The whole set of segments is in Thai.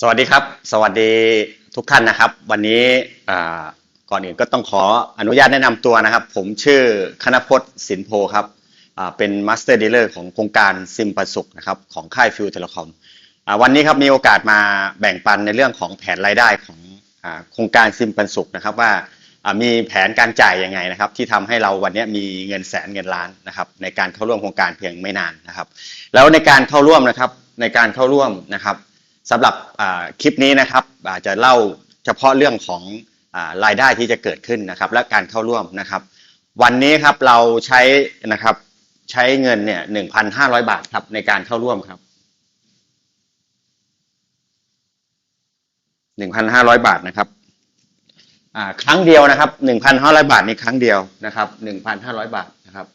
สวัสดีครับ สวัสดีทุกท่านนะครับ วันนี้ก่อนอื่นก็ต้องขออนุญาตแนะนำตัวนะครับ ผมชื่อคณพจน์สินโพครับเป็นมาสเตอร์ดีลเลอร์ของโครงการซิมปันสุขนะครับของค่ายฟิวเทเลคอมวันนี้ครับมีโอกาสมาแบ่งปันในเรื่องของแผนรายได้ของโครงการซิมปันสุขนะครับว่าอ่ามีแผนการจ่ายยังไงนะครับ ที่ทำให้เราวันนี้มีเงินแสนเงินล้านนะครับ ในการเข้าร่วมโครงการเพียงไม่นานนะครับ แล้วในการเข้าร่วมนะครับในการเข้าร่วมนะครับ สำหรับคลิปนี้นะครับอาจจะเล่าเฉพาะเรื่องของรายได้ที่จะเกิดขึ้นนะครับ และการเข้าร่วมนะครับ วันนี้ครับเราใช้นะครับใช้เงินเนี่ยหนึ่งพันห้าร้อยบาทครับในการเข้าร่วมครับหนึ่งพันห้าร้อยบาทนะครับครั้งเดียวนะครับหนึ่งพันห้าร้อยบาทในครั้งเดียวนะครับหนึ่งพันห้าร้อยบาทนะครับ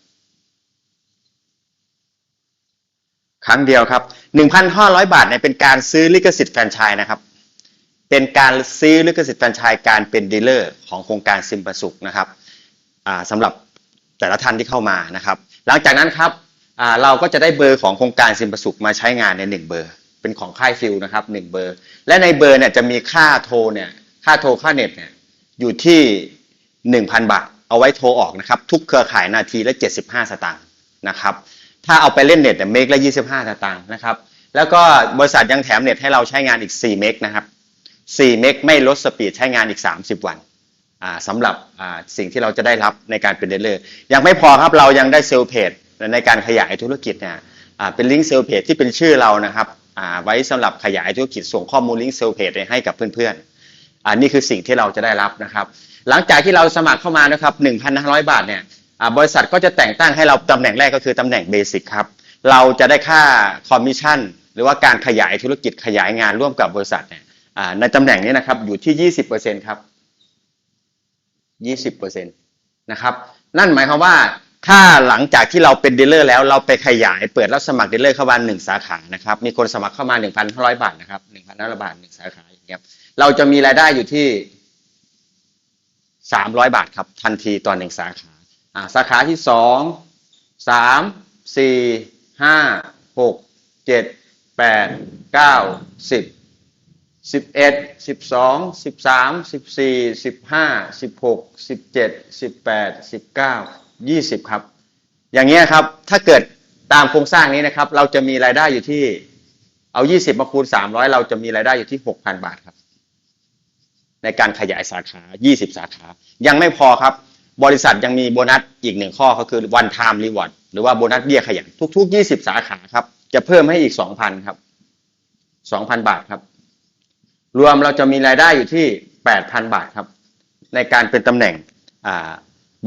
ครั้งเดียวครับ 1,500 บาทเนี่ยเป็นการซื้อลิขสิทธิ์แฟรนไชส์นะครับ เป็นการซื้อลิขสิทธิ์แฟรนไชส์การเป็นดีลเลอร์ของโครงการซิมประสุขนะครับสำหรับแต่ละท่านที่เข้ามานะครับ หลังจากนั้นครับเราก็จะได้เบอร์ของโครงการซิมประสุขมาใช้งานใน 1 เบอร์ เป็นของค่ายฟิลนะครับ1เบอร์ และในเบอร์เนี่ยจะมีค่าโทรเนี่ยค่าโทรค่าเน็ตเนี่ยอยู่ที่ 1,000 บาท เอาไว้โทรออกนะครับ ทุกเครือข่ายนาทีละ 75 สตางค์นะครับ ถ้าเอาไปเล่นเน็ตเนี่ยเมกละ25สตางค์นะครับ แล้วก็บริษัทยังแถมเน็ตให้เราใช้งานอีก 4 เมกนะครับ 4 เมกไม่ลดสปีดใช้งานอีก 30 วันอ่าสำหรับอ่าสิ่งที่เราจะได้รับในการเป็นเดลเลอร์ยังไม่พอครับเรายังได้เซลเพจในการขยายธุรกิจเนี่ยอ่าเป็นลิงก์เซลเพจที่เป็นชื่อเรานะครับอ่าไว้สำหรับขยายธุรกิจส่งข้อมูลลิงก์เซลเพจให้กับเพื่อนๆอ่านี่คือสิ่งที่เราจะได้รับนะครับ หลังจากที่เราสมัครเข้ามานะครับ1,500 บาทเนี่ย บริษัทก็จะแต่งตั้งให้เราตำแหน่งแรกก็คือตำแหน่งเบสิกครับ เราจะได้ค่าคอมมิชชั่น หรือว่าการขยายธุรกิจขยายงานร่วมกับบริษัทเนี่ยในตำแหน่งนี้นะครับอยู่ที่ 20%ครับ 20%นะครับ นั่นหมายความว่าถ้าหลังจากที่เราเป็นดีลเลอร์แล้วเราไปขยายเปิดรับสมัครดีลเลอร์เข้ามาหนึ่งสาขานะครับ มีคนสมัครเข้ามา 1,500 บาทนะครับ1,500 บาทหนึ่งสาขาอย่างเงี้ยเราจะมีรายได้อยู่ที่ 300 บาทครับทันทีต่อหนึ่งสาขา อ่าสาขาที่สองสามสี่ห้าหกเจ็ดแปดเก้าสิบสิบเอ็ดสิบสองสิบสามสิบสี่สิบห้าสิบหกสิบเจ็ดสิบแปดสิบเก้ายี่สิบครับ อย่างเงี้ยครับถ้าเกิดตามโครงสร้างนี้นะครับ เราจะมีรายได้อยู่ที่ เอายี่สิบมาคูณสามร้อยเราจะมีรายได้อยู่ที่หกพันบาทครับ ในการขยายสาขา20สาขา ยังไม่พอครับ บริษัทยังมีโบนัสอีกหนึ่งข้อก็คือ one time reward หรือว่าโบนัสเบี้ยขยันทุกๆ 20 สาขาครับ จะเพิ่มให้อีก 2,000 ครับ 2,000 บาทครับ รวมเราจะมีรายได้อยู่ที่ 8,000 บาทครับ ในการเป็นตำแหน่งอ่า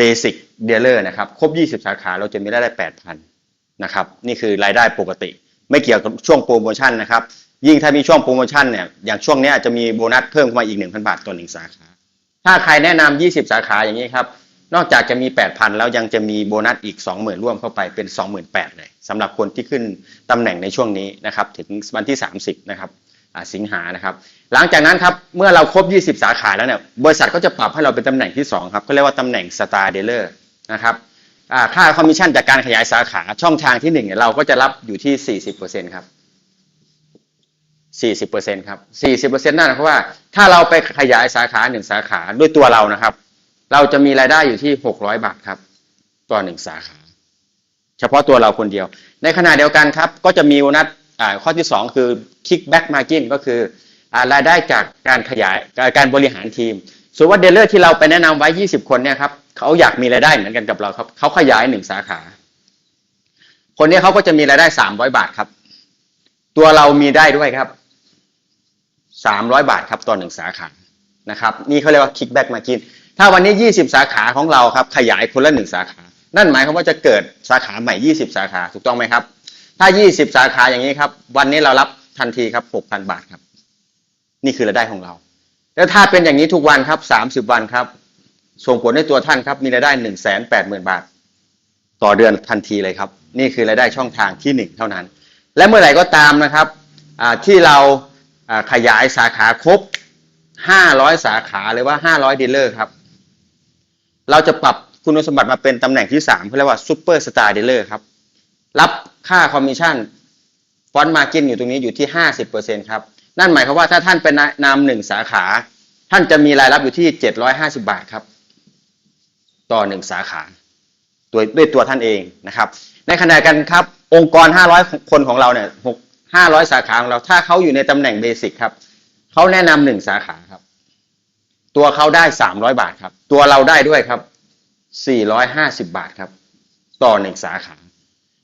basic dealer นะครับ ครบ 20 สาขาเราจะมีรายได้ 8,000 นะครับ นี่คือรายได้ปกติ ไม่เกี่ยวกับช่วงโปรโมชั่นนะครับ ยิ่งถ้ามีช่วงโปรโมชั่นเนี่ย อย่างช่วงนี้ยจะมีโบนัสเพิ่มเข้ามาอีก 1,000 บาทต่อหนึ่งสาขา ถ้าใครแนะนำ20 สาขาอย่างนี้ครับ นอกจากจะมี 8,000 แล้วยังจะมีโบนัสอีก 20,000 ร่วมเข้าไปเป็น 28,000เลยสำหรับคนที่ขึ้นตำแหน่งในช่วงนี้นะครับถึงวันที่ 30 นะครับสิงหานะครับ หลังจากนั้นครับเมื่อเราครบ 20 สาขาแล้วเนี่ยบริษัทก็จะปรับให้เราเป็นตำแหน่งที่ 2 ครับก็เรียกว่าตำแหน่ง Star Dealer นะครับค่าคอมมิชชั่นจากการขยายสาขาช่องทางที่1เนี่ยเราก็จะรับอยู่ที่ 40%ครับ40%ครับ40%นั่นหมายความว่าถ้าเราไปขยายสาขาหนึ่งสาขาด้วยตัวเรานะครับ เราจะมีรายได้อยู่ที่600บาทครับต่อหนึ่งสาขา เฉพาะตัวเราคนเดียว ในขณะเดียวกันครับ ก็จะมีโบนัสข้อที่2คือ kickback margin ก็คือรายได้จากการขยายการบริหารทีมส่วนว่าเดลเลอร์ที่เราไปแนะนำไว้ 20 คนเนี่ยครับเขาอยากมีรายได้เหมือนกันกับเราครับเขาขยายหนึ่งสาขา คนนี้เขาก็จะมีรายได้ 300 บาทครับ ตัวเรามีได้ด้วยครับ 300 บาทครับต่อหนึ่งสาขานะครับ นี่เขาเรียกว่า kickback margin ถ้าวันนี้ 20 สาขาของเราครับขยายคนละหนึ่งสาขา นั่นหมายความว่าจะเกิดสาขาใหม่ 20 สาขาถูกต้องไหมครับ ถ้า 20 สาขาอย่างนี้ครับ วันนี้เรารับทันทีครับ 6,000 บาทครับ นี่คือรายได้ของเรา แล้วถ้าเป็นอย่างนี้ทุกวันครับ 30 วันครับ ส่งผลให้ตัวท่านครับมีรายได้ 1 8 0 0 0 0 บาท ต่อเดือนทันทีเลยครับ นี่คือรายได้ช่องทางที่หนึ่งเท่านั้น และเมื่อไหร่ก็ตามนะครับที่เราอ่าขยายสาขาครบ 500 สาขาหรือว่า 500ดีลเลอร์ครับ เราจะปรับคุณสมบัติมาเป็นตำแหน่งที่3เขาเรียกว่าซูเปอร์สตาร์เดลเลอร์ครับ รับค่าคอมมิชชั่นฟอนต์มาร์กินอยู่ตรงนี้อยู่ที่ 50%ครับ นั่นหมายความว่าถ้าท่านเป็นนามหนึ่งสาขา ท่านจะมีรายรับอยู่ที่เจ็ดร้อยห้าสิบาทครับ ต่อหนึ่งสาขาด้วยด้วยตัวท่านเองนะครับ ในขณะกันครับ องค์กร 500 คนของเราเนี่ย 500 สาขาของเราถ้าเขาอยู่ในตำแหน่งเบสิกครับเขาแนะนำหนึ่งสาขาค ตัวเขาได้300บาทครับ ตัวเราได้ด้วยครับ450บาทครับ ต่อหนึ่งสาขา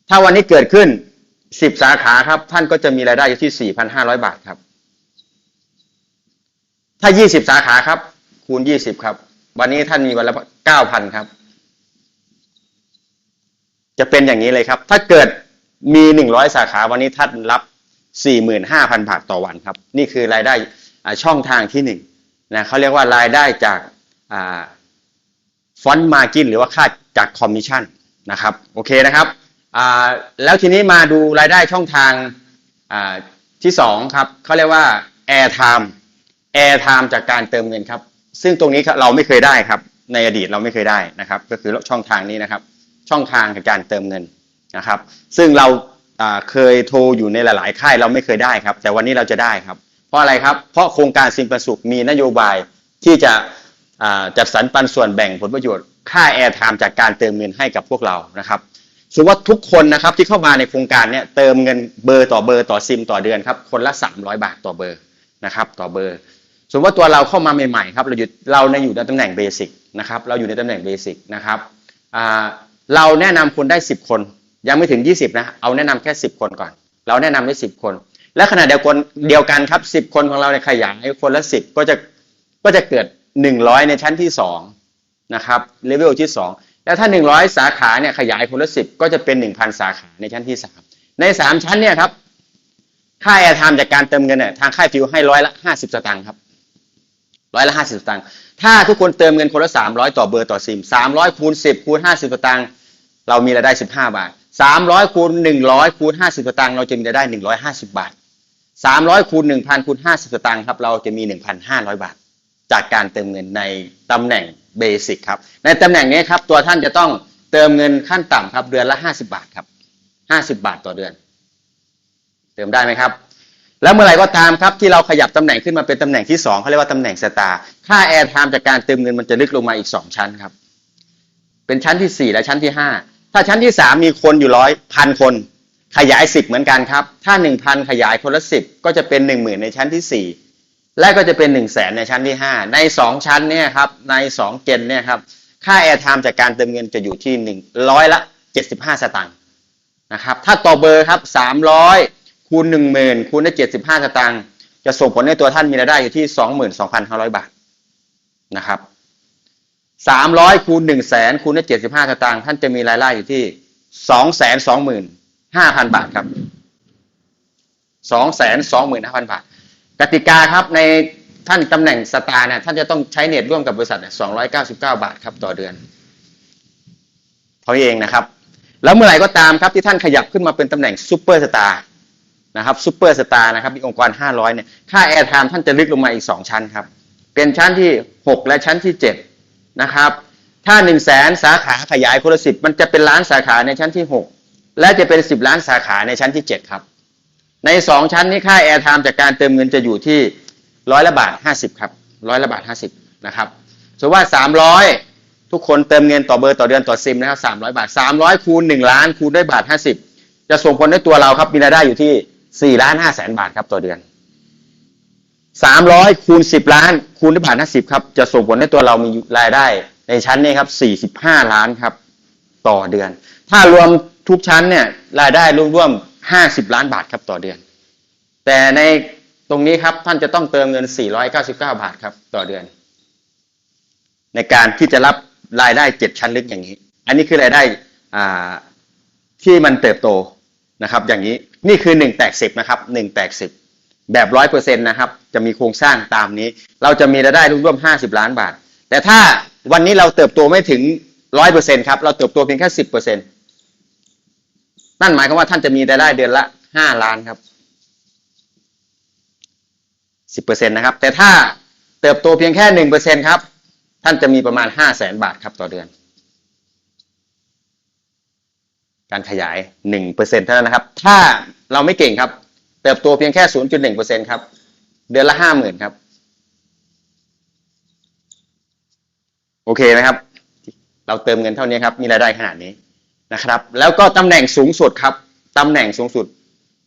ถ้าวันนี้เกิดขึ้น10สาขาครับ ท่านก็จะมีรายได้อยู่ที่4,500บาทครับ ถ้า20สาขาครับ คูณ20ครับ วันนี้ท่านมีวันละ9,000ครับ จะเป็นอย่างนี้เลยครับ ถ้าเกิดมี100สาขาวันนี้ท่านรับ45,000บาทต่อวันครับ นี่คือรายได้ช่องทางที่หนึ่ง นะเขาเรียกว่ารายได้จากฟอนต์มากินหรือว่าค่าจากคอมมิชชั่นนะครับโอเคนะครับแล้วทีนี้มาดูรายได้ช่องทางที่สองครับเขาเรียกว่า air time air time จากการเติมเงินครับ ซึ่งตรงนี้เราไม่เคยได้ครับ ในอดีตเราไม่เคยได้นะครับ ก็คือช่องทางนี้นะครับ ช่องทางในการเติมเงินนะครับ ซึ่งเราเคยโทรอยู่ในหลาย ๆ ค่ายเราไม่เคยได้ครับ แต่วันนี้เราจะได้ครับ เพราะอะไรครับ เพราะโครงการสินปันสุขมีนโยบายที่จะจัดสรรปันส่วนแบ่งผลประโยชน์ค่าแอร์ไทม์จากการเติมเงินให้กับพวกเรานะครับสมมติว่าทุกคนนะครับที่เข้ามาในโครงการเนี่ยเติมเงินเบอร์ต่อเบอร์ต่อซิมต่อเดือนครับคนละ 300 บาทต่อเบอร์นะครับต่อเบอร์ สมมติว่าตัวเราเข้ามาใหม่ๆครับเราอยู่เราในอยู่ในตำแหน่งเบสิกนะครับเราอยู่ในตำแหน่งเบสิกนะครับเราแนะนำคนได้ 10 คน ยังไม่ถึง 20นะเอาแนะนำแค่ 10 คนก่อน เราแนะนำได้ 10 คน และขณะเดียวกันเดียวกันครับ10คนของเราในยขยายคนละ10ก็จะก็จะเกิด100ในชั้นที่2นะครับเลเวลที่2แล้วถ้า100สาขาเนี่ยขยายคนละ10ก็จะเป็น1,000สาขาในชั้นที่3ใน3ชั้นเนี่ยครับค่าแอร์ไทม์จากการเติมเงินเนี่ยทางค่ายฟิวให้ร้อยละ50สตางค์ครับร้อยละห้าสิบสตางค์ถ้าทุกคนเติมเงินคนละสามร้อยต่อเบอร์ต่อซิมสามร้อยคูณสิบคูณห้าสิบสตางค์เรามีรายได้สิบห้าบาทสามร้อยคูณหนึ่งร้อยคูณห้าสิบสตางค์เราจะมีรายได้หนึ่งร้อยห้าสิบบาท สามร้อยคูณหนึ่งพันคูณห้าสิบสตางค์ครับเราจะมีหนึ่งพันห้าร้อยบาท จากการเติมเงินในตำแหน่งเบสิกครับในตำแหน่งนี้ครับตัวท่านจะต้องเติมเงินขั้นต่ำครับเดือนละห้าสิบาทครับห้าสิบาทต่อเดือน เติมได้ไหมครับ แล้วเมื่อไหร่ก็ตามครับที่เราขยับตำแหน่งขึ้นมาเป็นตำแหน่งที่2เขาเรียกว่าตำแหน่งสตาร์ค่าแอร์ไทม์จากการเติมเงินมันจะลึกลงมาอีก2ชั้นครับเป็นชั้นที่4และชั้นที่5ถ้าชั้นที่3มีคนอยู่ร้อยพันคน ขยาย 10 เหมือนกันครับ ถ้า 1,000 ขยายคนละ 10 ก็จะเป็น 10,000 ในชั้นที่ 4 และก็จะเป็น 1 0 0 0 0แในชั้นที่ 5 ใน 2 ชั้นเนี่ยครับใน 2 เจนเนี่ยครับค่าแอร์ไทม์จากการเติมเงินจะอยู่ที่1ร้อยละ 75 สตางค์นะครับถ้าต่อเบอร์ครับ 300 คูณหนึ่งหมื่นคูณได้เจ็ดสิบห้าสตางค์จะส่งผลให้ตัวท่านมีรายได้อยู่ที่สองหมื่นสองพันห้าร้อยบาทนะครับสามร้อยคูณหนึ่งแสนคูณได้เจ็ดสิบห้าสตางค์ท่านจะมีรายได้อยู่ที่สองแสนสอง ห้าพันบาทครับสองแสนสองหมื่นห้าพันบาทกติกาครับในท่านตำแหน่งสตาร์เนี่ยท่านจะต้องใช้เน็ตร่วมกับบริษัทสองร้อยเก้าสิบเก้าบาทครับต่อเดือนเท่าเองนะครับ แล้วเมื่อไหร่ก็ตามครับที่ท่านขยับขึ้นมาเป็นตำแหน่งซูเปอร์สตาร์นะครับซูเปอร์สตาร์นะครับมีองค์กร500เนี่ยค่าแอร์ไทม์ท่านจะลึกลงมาอีก2ชั้นครับ เป็นชั้นที่6และชั้นที่7นะครับ ถ้า1 0 0 0 0แสนสาขาขยายคนละสิบมันจะเป็นล้านสาขาในชั้นที่6 และจะเป็น 10 ล้านสาขาในชั้นที่ 7 ครับ ใน 2 ชั้นนี้ค่าแอร์ไทม์จากการเติมเงินจะอยู่ที่ร้อยละบาท 50 ครับร้อยละบาท 50 นะครับสมมติว่า 300 ทุกคนเติมเงินต่อเบอร์ต่อเดือนต่อซิมนะครับ300 บาท 300 คูณ 1 ล้าน คูณด้วยบาท 50 จะส่งผลให้ตัวเราครับมีรายได้อยู่ที่สี่ล้านห้าแสนบาทครับต่อเดือนสามร้อยคูณสิบล้าน คูณด้วยบาทห้าสิบครับ จะส่งผลให้ตัวเรามีรายได้ในชั้นนี้ครับสี่สิบห้าล้านครับต่อเดือน ถ้ารวม ทุกชั้นเนี่ยรายได้รวมๆห้าสิบล้านบาทครับต่อเดือน แต่ในตรงนี้ครับท่านจะต้องเติมเงิน 499 บาทครับต่อเดือน ในการที่จะรับรายได้เจ็ดชั้นลึกอย่างนี้ อันนี้คือรายได้อ่าที่มันเติบโตนะครับ อย่างนี้นี่คือหนึ่งแตกสิบนะครับหนึ่งแตกสิบแบบร้อยเปอร์เซ็นต์นะครับ จะมีโครงสร้างตามนี้ เราจะมีรายได้ร่วมห้าสิบล้านบาท แต่ถ้าวันนี้เราเติบโตไม่ถึงร้อยเปอร์เซ็นต์ครับ เราเติบโตเพียงแค่สิบเปอร์เซ็ นั่นหมายความว่าท่านจะมีรายได้เดือนละห้าล้านครับสิบเปอร์เซ็นต์นะครับ แต่ถ้าเติบโตเพียงแค่หนึ่งเปอร์เซ็นต์ครับ ท่านจะมีประมาณห้าแสนบาทครับต่อเดือน การขยาย1%เปอร์เซ็นเท่านั้นนะครับ ถ้าเราไม่เก่งครับ เติบโตเพียงแค่0.1%ครับ เดือนละห้าหมื่นครับ โอเคไหมครับ เราเติมเงินเท่านี้ครับ มีรายได้ขนาดนี้ นะครับ แล้วก็ตำแหน่งสูงสุดครับตำแหน่งสูงสุด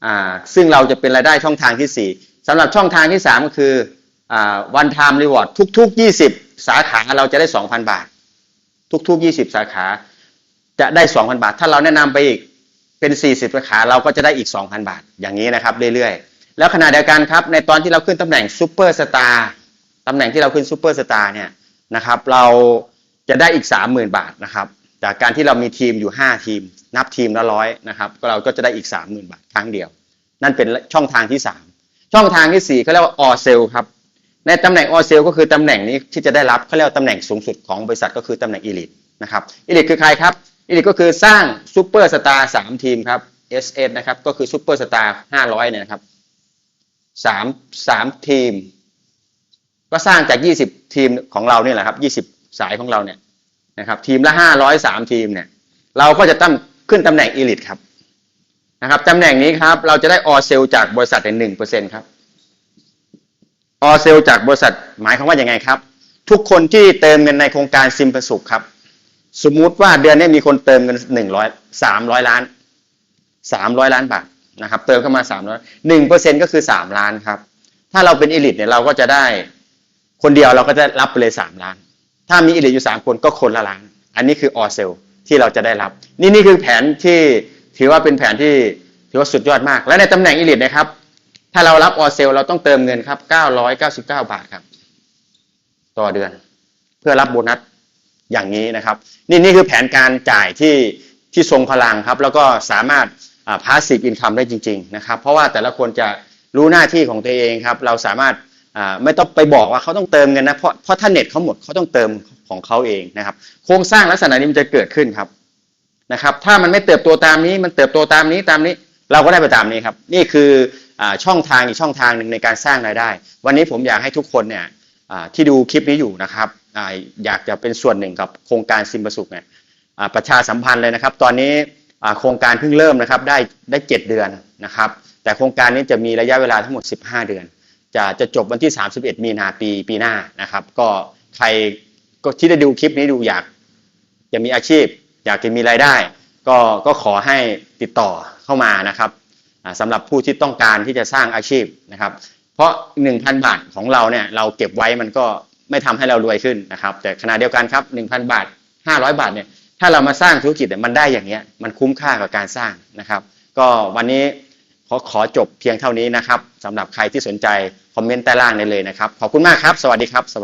อ่าซึ่งเราจะเป็นรายได้ช่องทางที่สี่สำหรับช่องทางที่สามก็คืออ่าวันไทม์รีวอร์ดทุกๆยี่สิบสาขาเราจะได้สองพันบาท ทุกๆยี่สิบสาขาจะได้สองพันบาท ถ้าเราแนะนำไปอีกเป็นสี่สิบสาขาเราก็จะได้อีกสองพันบาท อย่างนี้นะครับเรื่อยๆ แล้วขณะเดียวกันครับในตอนที่เราขึ้นตำแหน่งซูเปอร์สตาร์ตำแหน่งที่เราขึ้นซูเปอร์สตาร์เนี่ยนะครับเราจะได้อีกสามหมื่นบาทนะครับ จากการที่เรามีทีมอยู่ห้าทีม นับทีมละร้อยนะครับก็เราก็จะได้อีกสามหมื่นบาทครั้งเดียว นั่นเป็นช่องทางที่สามช่องทางที่สี่เขาเรียกว่าออเซลครับในตำแหน่งออเซลก็คือตำแหน่งนี้ที่จะได้รับเขาเรียกว่าตำแหน่งสูงสุดของบริษัทก็คือตำแหน่งอีลิทนะครับอีลิทคือใครครับอีลิทก็คือสร้างซูเปอร์สตาร์สามทีมครับ SS นะครับก็คือซูเปอร์สตาร์ห้าร้อยเนี่ยนะครับสามสามทีม ก็สร้างจากยี่สิบทีมของเราเนี่ยแหละครับยี่สิบสายของเราเนี่ย นะครับทีมละห้าร้อยสามทีมเนี่ยเราก็จะตั้งขึ้นตำแหน่งอีลิทครับนะครับตำแหน่งนี้ครับเราจะได้ออเซลจากบริษัทในหนึ่งเปอร์เซ็นครับออเซลจากบริษัทหมายความว่าอย่างไงครับ ทุกคนที่เติมเงินในโครงการซิมประสุขครับ สมมุติว่าเดือนนี้มีคนเติมเงินหนึ่งร้อยสามร้อยล้านสามร้อยล้านบาทนะครับเติมเข้ามาสามร้อยหนึ่งเปอร์เซ็นก็คือสามล้านครับ ถ้าเราเป็นอีลิทเนี่ยเราก็จะได้คนเดียวเราก็จะรับไปเลยสามล้าน ถ้ามีอีลิทอยู่สามคนก็คนละล้าน อันนี้คือออเซลที่เราจะได้รับ นี่นี่คือแผนที่ถือว่าเป็นแผนที่ถือว่าสุดยอดมาก และในตำแหน่งอีลิทนะครับ ถ้าเรารับออเซลเราต้องเติมเงินครับ 999 บาทครับ ต่อเดือน เพื่อรับโบนัสอย่างนี้นะครับ นี่นี่คือแผนการจ่ายที่ที่ทรงพลังครับ แล้วก็สามารถพาสซีฟอินคัมได้จริง ๆ นะครับ เพราะว่าแต่ละคนจะรู้หน้าที่ของตัวเองครับ เราสามารถ อ่าไม่ต้องไปบอกว่าเขาต้องเติมเงินนะเพราะเพราะถ้าเน็ตเขาหมดเขาต้องเติมของเขาเองนะครับ โครงสร้างลักษณะนี้มันจะเกิดขึ้นครับนะครับ ถ้ามันไม่เติบโตตามนี้มันเติบโตตามนี้ตามนี้เราก็ได้ไปตามนี้ครับ นี่คืออช่องทางอีกช่องทางหนึ่งในการสร้างรายได้ วันนี้ผมอยากให้ทุกคนเนี่ยที่ดูคลิปนี้อยู่นะครับออยากจะเป็นส่วนหนึ่งกับโครงการซิมประสุขเนี่ยประชาสัมพันธ์เลยนะครับ ตอนนี้โครงการเพิ่งเริ่มนะครับได้ได้ 7 เดือนนะครับ แต่โครงการนี้จะมีระยะเวลาทั้งหมด 15 เดือน จะจะจบวันที่ 31 มีนาปีปีหน้านะครับ ก็ใครก็ที่ได้ดูคลิปนี้ดูอยากจะมีอาชีพ อยากจะมีรายได้ ก็ก็ขอให้ติดต่อเข้ามานะครับสำหรับผู้ที่ต้องการที่จะสร้างอาชีพนะครับ เพราะ 1,000 บาทของเราเนี่ยเราเก็บไว้มันก็ไม่ทำให้เรารวยขึ้นนะครับ แต่ขณะเดียวกันครับ 1,000 บาท 500 บาทเนี่ยถ้าเรามาสร้างธุรกิจเนี่ยมันได้อย่างเงี้ยมันคุ้มค่ากับการสร้างนะครับ ก็วันนี้ ขอขอจบเพียงเท่านี้นะครับสำหรับใครที่สนใจคอมเมนต์ใต้ล่างได้เลยนะครับ ขอบคุณมากครับ สวัสดีครับ